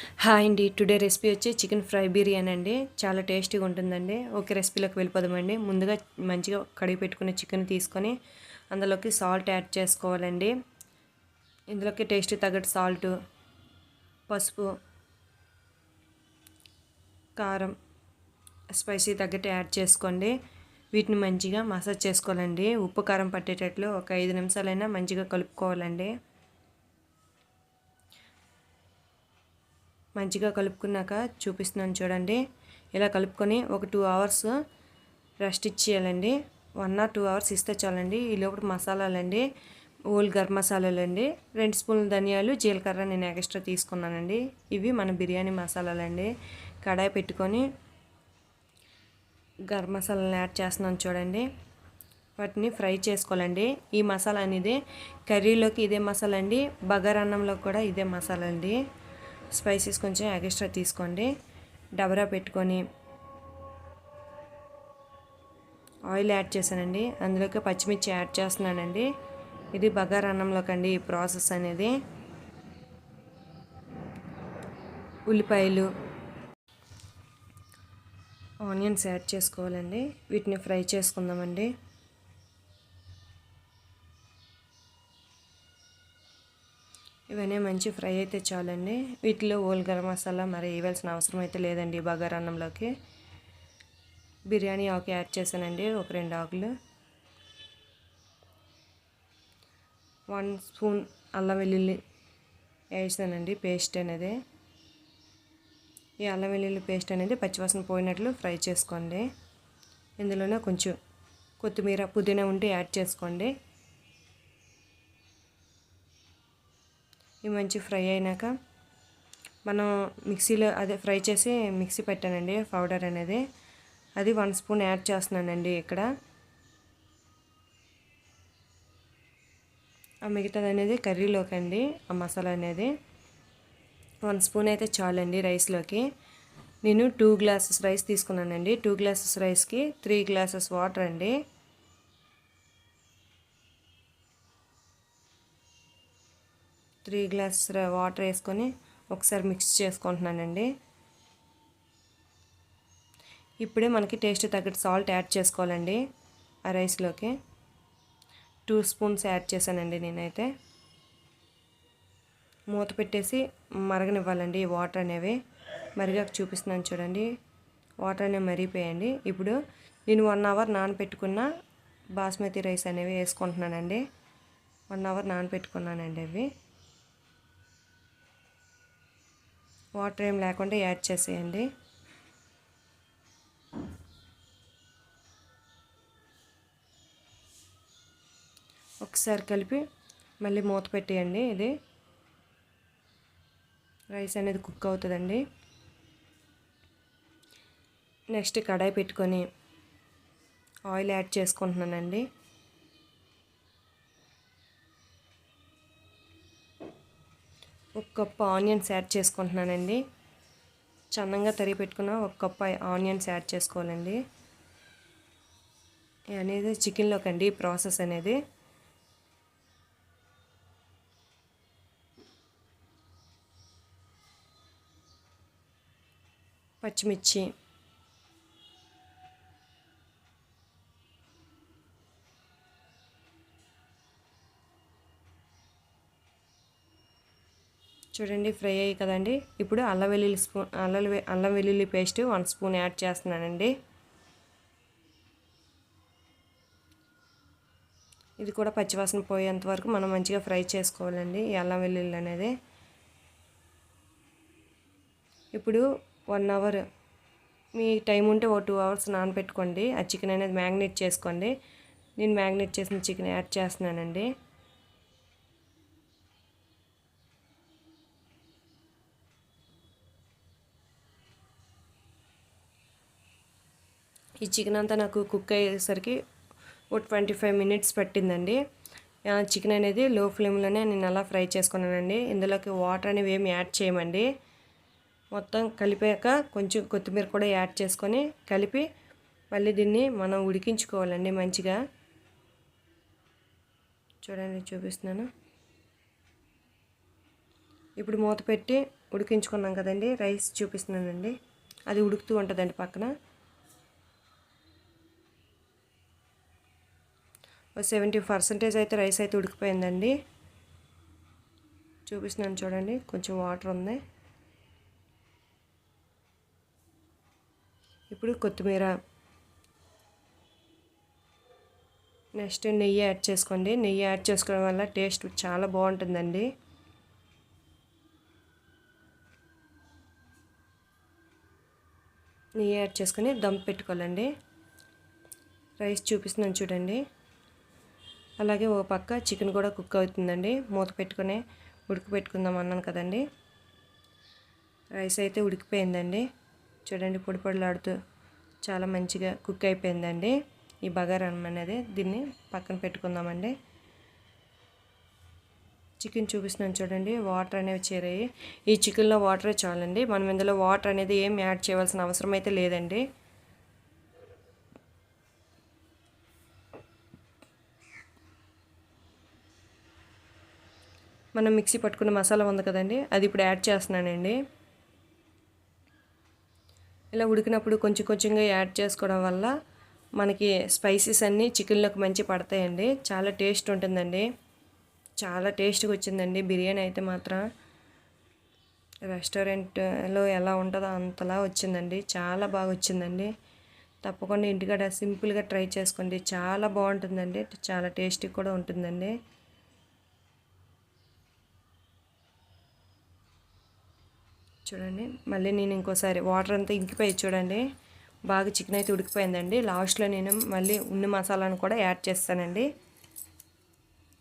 Hi అండి. Today recipe వచ్చి chicken fry biryani అండి. చాలా టేస్టీగా ఉంటుందండి. ఓకే రెసిపీలోకి వెళ్ళిపోదామండి. ముందుగా మంచిగా కడిగి పెట్టుకున్న చికెన్ తీసుకొని అందులోకి సాల్ట్ యాడ్ చేసుకోవాలండి. ఇందులోకి టేస్ట్ తగ్గట్టు సాల్ట్ పసుపు కారం స్పైసీ తగ్గట్టు యాడ్ చేసుకోండి. వీటిని మంచిగా మసాజ్ చేసుకోవాలండి. ఉప్పు కారం పట్టేటట్లు ఒక ఐదు నిమిషాలైనా మంచిగా కలుపుకోవాలండి. మంచిగా కలుపుకున్నాక చూపిస్తున్నాను చూడండి. ఇలా కలుపుకొని ఒక టూ అవర్స్ రెస్ట్ ఇచ్చేయాలండి. వన్ ఆర్ టూ అవర్స్ ఇస్తే చాలండి. ఈ లోపల మసాలాలండి. ఓల్ గరం మసాలాలు అండి రెండు స్పూన్ల ధనియాలు జీలకర్ర నేను ఎక్స్ట్రా తీసుకున్నానండి. ఇవి మన బిర్యానీ మసాలాలండి. కడాయి పెట్టుకొని గరం మసాలాలను యాడ్ చేస్తున్నాను చూడండి. వాటిని ఫ్రై చేసుకోవాలండి. ఈ మసాలా అనేది కర్రీలోకి ఇదే మసాలా అండి. బగారన్నంలో కూడా ఇదే మసాలా అండి. స్పైసెస్ కొంచెం ఎక్స్ట్రా తీసుకోండి. డబరా పెట్టుకొని ఆయిల్ యాడ్ చేశానండి. అందులోకి పచ్చిమిర్చి యాడ్ చేస్తున్నానండి. ఇది బగారా అన్నంలోకి అండి ఈ ప్రాసెస్ అనేది. ఉల్లిపాయలు ఆనియన్స్ యాడ్ చేసుకోవాలండి. వీటిని ఫ్రై చేసుకుందామండి. ఇవన్నీ మంచి ఫ్రై అయితే చాలండి. వీటిలో ఓల్ గరం మసాలా మరి వేయవలసిన అవసరం అయితే లేదండి బగారా అన్నంలోకి. బిర్యానీ ఆకు యాడ్ చేశానండి ఒక రెండు ఆకులు. వన్ స్పూన్ అల్లం వెల్లుల్లి వేసానండి పేస్ట్ అనేది. ఈ అల్లం వెల్లుల్లి పేస్ట్ అనేది పచ్చివాసన పోయినట్లు ఫ్రై చేసుకోండి. ఇందులోనే కొంచెం కొత్తిమీర పుదీనా ఉంటే యాడ్ చేసుకోండి. ఇవి మంచి ఫ్రై అయినాక మనం మిక్సీలో అదే ఫ్రై చేసి మిక్సీ పెట్టానండి పౌడర్ అనేది. అది వన్ స్పూన్ యాడ్ చేస్తున్నానండి ఇక్కడ. ఆ మిగతాది అనేది కర్రీలోకి అండి ఆ మసాలా అనేది. వన్ స్పూన్ అయితే చాలండి రైస్లోకి. నేను టూ గ్లాసెస్ రైస్ తీసుకున్నానండి. టూ గ్లాసెస్ రైస్కి త్రీ గ్లాసెస్ వాటర్ అండి. త్రీ గ్లాస్ వాటర్ వేసుకొని ఒకసారి మిక్స్ చేసుకుంటున్నానండి. ఇప్పుడే మనకి టేస్ట్ తగ్గట్టు సాల్ట్ యాడ్ చేసుకోవాలండి ఆ రైస్లోకి. టూ స్పూన్స్ యాడ్ చేశానండి నేనైతే. మూత పెట్టేసి మరగనివ్వాలండి ఈ వాటర్ అనేవి. మరిగాక చూపిస్తున్నాను చూడండి. వాటర్ అనేవి మరిగిపోయండి ఇప్పుడు నేను వన్ అవర్ నానబెట్టుకున్న బాస్మతి రైస్ అనేవి వేసుకుంటున్నానండి. వన్ అవర్ నానబెట్టుకున్నానండి అవి. వాటర్ ఏం లేకుండా యాడ్ చేసేయండి. ఒకసారి కలిపి మళ్ళీ మూత పెట్టేయండి ఇది. రైస్ అనేది కుక్ అవుతుందండి. నెక్స్ట్ కడాయి పెట్టుకొని ఆయిల్ యాడ్ చేసుకుంటున్నానండి. కప్పు ఆనియన్స్ యాడ్ చేసుకుంటున్నానండి. చన్నంగా తరిగి పెట్టుకున్న ఒక కప్పు ఆనియన్స్ యాడ్ చేసుకోవాలండి. అనేది చికెన్లోకి అండి ప్రాసెస్ అనేది. పచ్చిమిర్చి చూడండి ఫ్రై అయ్యి కదండి. ఇప్పుడు అల్లం వెల్లుల్లి స్పూన్ అల్లం అల్లం వెల్లుల్లి పేస్ట్ వన్ స్పూన్ యాడ్ చేస్తున్నానండి. ఇది కూడా పచ్చివాసన పోయేంత వరకు మనం మంచిగా ఫ్రై చేసుకోవాలండి ఈ అల్లం వెల్లుల్లి అనేది. ఇప్పుడు వన్ అవర్ మీ టైం ఉంటే ఓ టూ అవర్స్ నానబెట్టుకోండి. ఆ చికెన్ అనేది మ్యాగ్నేట్ చేసుకోండి. నేను మ్యాగ్నేట్ చేసిన చికెన్ యాడ్ చేస్తున్నానండి. ఈ చికెన్ అంతా నాకు కుక్ అయ్యేసరికి ఓ ట్వంటీ ఫైవ్ మినిట్స్ పట్టిందండి. చికెన్ అనేది లో ఫ్లేమ్లోనే నేను అలా ఫ్రై చేసుకున్నానండి. ఇందులోకి వాటర్ అనేవి ఏమి యాడ్ చేయమండి. మొత్తం కలిపాక కొంచెం కొత్తిమీర కూడా యాడ్ చేసుకొని కలిపి మళ్ళీ దీన్ని మనం ఉడికించుకోవాలండి మంచిగా. చూడండి చూపిస్తున్నాను. ఇప్పుడు మూత పెట్టి ఉడికించుకున్నాం కదండి. రైస్ చూపిస్తున్నానండి. అది ఉడుకుతూ ఉంటుందండి పక్కన. సెవెంటీ పర్సెంటేజ్ అయితే రైస్ అయితే ఉడికిపోయిందండి. చూపిస్తున్నాను చూడండి కొంచెం వాటర్ ఉంది. ఇప్పుడు కొత్తిమీర. నెక్స్ట్ నెయ్యి యాడ్ చేసుకోండి. నెయ్యి యాడ్ చేసుకోవడం వల్ల టేస్ట్ చాలా బాగుంటుందండి. నెయ్యి యాడ్ చేసుకొని దమ్ పెట్టుకోవాలండి. రైస్ చూపిస్తున్నాను చూడండి. అలాగే ఓ పక్క చికెన్ కూడా కుక్ అవుతుందండి. మూత పెట్టుకొని ఉడికిపెట్టుకుందాం అన్నాను కదండి. రైస్ అయితే ఉడికిపోయిందండి. చూడండి పొడి పొడిలాడుతూ చాలా మంచిగా కుక్ అయిపోయిందండి. ఈ బగారం అనేది దీన్ని పక్కన పెట్టుకుందామండి. చికెన్ చూపిస్తున్నాను చూడండి. వాటర్ అనేవి చేరాయి. ఈ చికెన్లో వాటరే చాలండి. మనం ఇందులో వాటర్ అనేది ఏం యాడ్ చేయవలసిన అవసరం అయితే లేదండి. మనం మిక్సీ పట్టుకున్న మసాలా ఉంది కదండి అది ఇప్పుడు యాడ్ చేస్తున్నానండి. ఇలా ఉడికినప్పుడు కొంచెం కొంచెంగా యాడ్ చేసుకోవడం వల్ల మనకి స్పైసెస్ అన్నీ చికెన్లోకి మంచి పడతాయండి. చాలా టేస్ట్ ఉంటుందండి. చాలా టేస్ట్గా వచ్చిందండి బిర్యానీ అయితే మాత్రం. రెస్టారెంట్లో ఎలా ఉంటుందో అంతలా వచ్చిందండి. చాలా బాగా వచ్చిందండి. తప్పకుండా ఇంటికాడ సింపుల్గా ట్రై చేసుకోండి. చాలా బాగుంటుందండి. చాలా టేస్టీ కూడా ఉంటుందండి. చూడండి. మళ్ళీ నేను ఇంకోసారి వాటర్ అంతా ఇంకిపోయి చూడండి. బాగా చికెన్ అయితే ఉడికిపోయిందండి. లాస్ట్లో నేను మళ్ళీ ఉన్ని మసాలాను కూడా యాడ్ చేస్తానండి.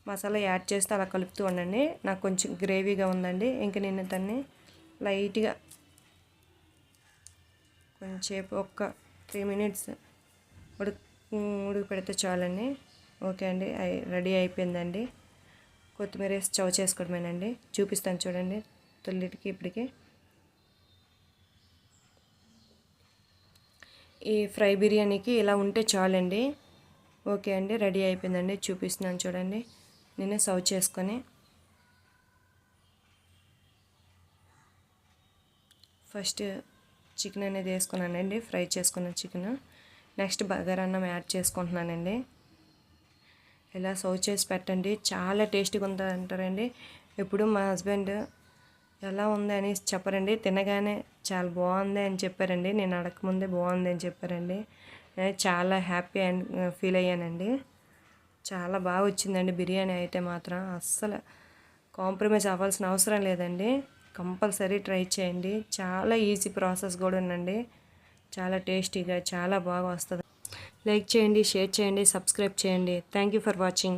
మసాలా యాడ్ చేస్తే అలా కలుపుతూ ఉండండి. నాకు కొంచెం గ్రేవీగా ఉందండి. ఇంకా నేను దాన్ని లైట్గా కొంచెంసేపు ఒక్క త్రీ మినిట్స్ ఉడికి ఉడికి పెడితే చాలండి. ఓకే అండి. రెడీ అయిపోయిందండి. కొత్తిమీర వేసి చవ చేసుకోవడమేనండి. చూపిస్తాను చూడండి. తొలిటికి ఇప్పటికి. ఈ ఫ్రై బిర్యానీకి ఇలా ఉంటే చాలండి. ఓకే అండి రెడీ అయిపోయిందండి. చూపిస్తున్నాను చూడండి. నేను సర్వ్ చేసుకొని. ఫస్ట్ చికెన్ అనేది వేసుకున్నానండి ఫ్రై చేసుకున్న చికెన్. నెక్స్ట్ బగారా అన్నం యాడ్ చేసుకుంటున్నానండి. ఇలా సర్వ్ చేసి పెట్టండి. చాలా టేస్టీగా ఉంటుంది అంటారండి ఇప్పుడు మా హస్బెండ్ ఎలా ఉంది అని చెప్పరండి. తినగానే చాలా బాగుంది అని చెప్పారండి. నేను అడగకముందే బాగుంది అని చెప్పారండి. చాలా హ్యాపీ అండ్ ఫీల్ అయ్యానండి. చాలా బాగా వచ్చిందండి బిర్యానీ అయితే మాత్రం. అస్సలు కాంప్రమైజ్ అవ్వాల్సిన అవసరం లేదండి. కంపల్సరీ ట్రై చేయండి. చాలా ఈజీ ప్రాసెస్ కూడా ఉందండి. చాలా టేస్టీగా చాలా బాగా వస్తుంది. లైక్ చేయండి షేర్ చేయండి సబ్స్క్రైబ్ చేయండి. Thank you for watching.